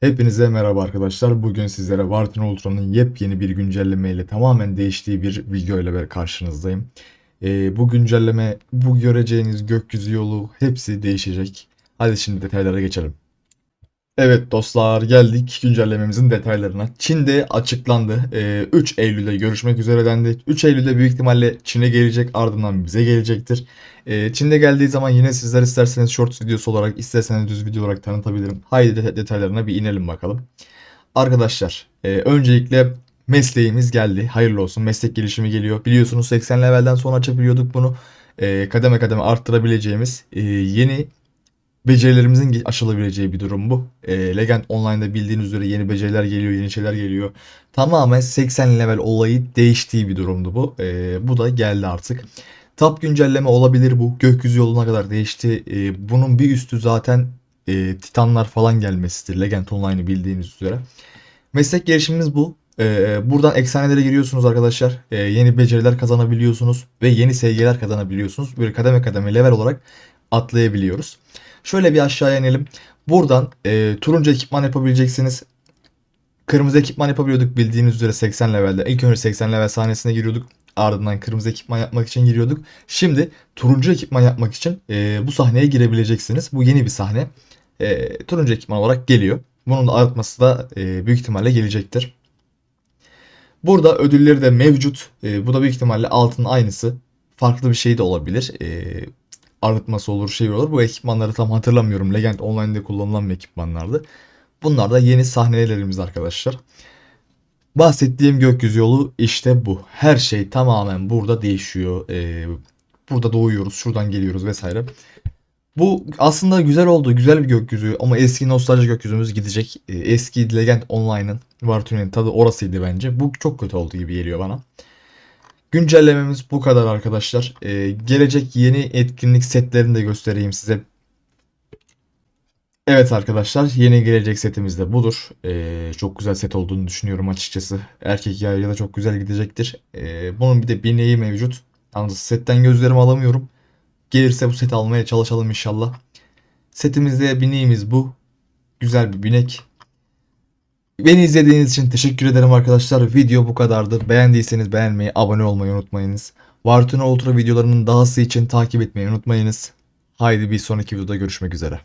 Hepinize merhaba arkadaşlar. Bugün sizlere Vartin Ultra'nın yepyeni bir güncelleme ile tamamen değiştiği bir video ile karşınızdayım. Ee, bu güncelleme, bu göreceğiniz gökyüzü yolu hepsi değişecek. Hadi şimdi detaylara geçelim. Evet dostlar geldik güncellememizin detaylarına. Çin'de açıklandı. Ee, 3 Eylül'de görüşmek üzere dendi. 3 Eylül'de büyük ihtimalle Çin'e gelecek ardından bize gelecektir. Ee, Çin'de geldiği zaman yine sizler isterseniz short videosu olarak isterseniz düz video olarak tanıtabilirim. Haydi det- detaylarına bir inelim bakalım. Arkadaşlar e, öncelikle mesleğimiz geldi. Hayırlı olsun meslek gelişimi geliyor. Biliyorsunuz 80 levelden sonra açabiliyorduk bunu. E, kademe kademe arttırabileceğimiz e, yeni becerilerimizin aşılabileceği bir durum bu. E, Legend Online'da bildiğiniz üzere yeni beceriler geliyor, yeni şeyler geliyor. Tamamen 80 level olayı değiştiği bir durumdu bu. E, bu da geldi artık. Top güncelleme olabilir bu. Gökyüzü yoluna kadar değişti. E, bunun bir üstü zaten e, Titanlar falan gelmesidir. Legend Online'ı bildiğiniz üzere. Meslek gelişimimiz bu. E, buradan eksanelere giriyorsunuz arkadaşlar. E, yeni beceriler kazanabiliyorsunuz ve yeni SG'ler kazanabiliyorsunuz. Böyle kademe kademe level olarak atlayabiliyoruz. Şöyle bir aşağıya inelim. Buradan e, turuncu ekipman yapabileceksiniz. Kırmızı ekipman yapabiliyorduk bildiğiniz üzere 80 levelde. İlk önce 80 level sahnesine giriyorduk. Ardından kırmızı ekipman yapmak için giriyorduk. Şimdi turuncu ekipman yapmak için e, bu sahneye girebileceksiniz. Bu yeni bir sahne. E, turuncu ekipman olarak geliyor. Bunun da artması da e, büyük ihtimalle gelecektir. Burada ödülleri de mevcut. E, bu da büyük ihtimalle altın aynısı. Farklı bir şey de olabilir. E, arıtması olur, şey olur. Bu ekipmanları tam hatırlamıyorum. Legend Online'de kullanılan bir ekipmanlardı. Bunlar da yeni sahnelerimiz arkadaşlar. Bahsettiğim gökyüzü yolu işte bu. Her şey tamamen burada değişiyor. Ee, burada doğuyoruz, şuradan geliyoruz vesaire. Bu aslında güzel oldu. Güzel bir gökyüzü ama eski nostalji gökyüzümüz gidecek. Ee, eski Legend Online'ın Vartune'nin tadı orasıydı bence. Bu çok kötü oldu gibi geliyor bana. Güncellememiz bu kadar arkadaşlar. Ee, gelecek yeni etkinlik setlerini de göstereyim size. Evet arkadaşlar yeni gelecek setimiz de budur. Ee, çok güzel set olduğunu düşünüyorum açıkçası. Erkek yayla da çok güzel gidecektir. Ee, bunun bir de bineği mevcut. Yalnız setten gözlerimi alamıyorum. Gelirse bu seti almaya çalışalım inşallah. Setimizde bineğimiz bu. Güzel bir binek. Beni izlediğiniz için teşekkür ederim arkadaşlar. Video bu kadardı. Beğendiyseniz beğenmeyi, abone olmayı unutmayınız. Vartuna Ultra videolarının dahası için takip etmeyi unutmayınız. Haydi bir sonraki videoda görüşmek üzere.